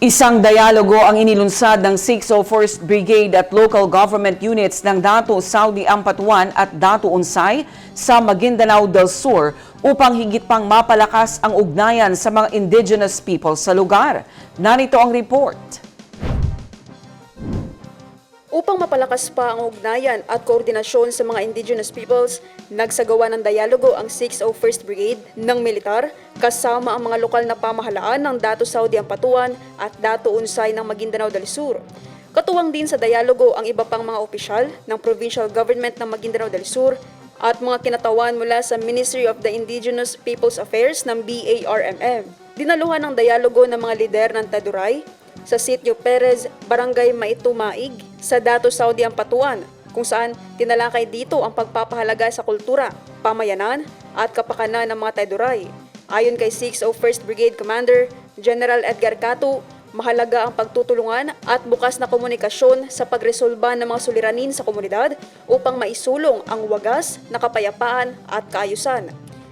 Isang dialogo ang inilunsad ng 601st Brigade at local government units ng Dato Saudi Ampatuan at Dato Unsay sa Maguindanao del Sur upang higit pang mapalakas ang ugnayan sa mga indigenous people sa lugar. Narito ang report. Upang mapalakas pa ang ugnayan at koordinasyon sa mga indigenous peoples, nagsagawa ng dialogo ang 601st Brigade ng militar kasama ang mga lokal na pamahalaan ng Dato Saudi Ampatuan at Dato Unsay ng Maguindanao del Sur. Katuwang din sa dialogo ang iba pang mga opisyal ng provincial government ng Maguindanao del Sur at mga kinatawan mula sa Ministry of the Indigenous Peoples Affairs ng BARMM. Dinaluhan ng dialogo ng mga lider ng Taduray, sa Sitio Perez, Barangay Maitumaig, sa Dato Saudi Ampatuan, kung saan tinalakay dito ang pagpapahalaga sa kultura, pamayanan at kapakanan ng mga Tayduray. Ayon kay 601st Brigade Commander General Edgar Catu, mahalaga ang pagtutulungan at bukas na komunikasyon sa pagresolba ng mga suliranin sa komunidad upang maisulong ang wagas na kapayapaan at kaayusan.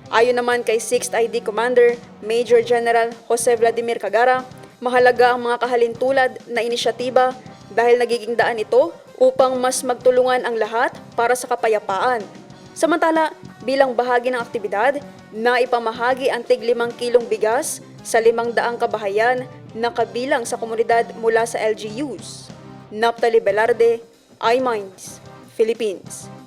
Ayon naman kay 6th ID Commander Major General Jose Vladimir Cagara, mahalaga ang mga kahalintulad na inisyatiba dahil nagiging daan ito upang mas magtulungan ang lahat para sa kapayapaan. Samantala, bilang bahagi ng aktibidad, na ipamahagi ang tig 5 kilong bigas sa limang daang kabahayan na kabilang sa komunidad mula sa LGUs. Naptali Velarde, iMinds, Philippines.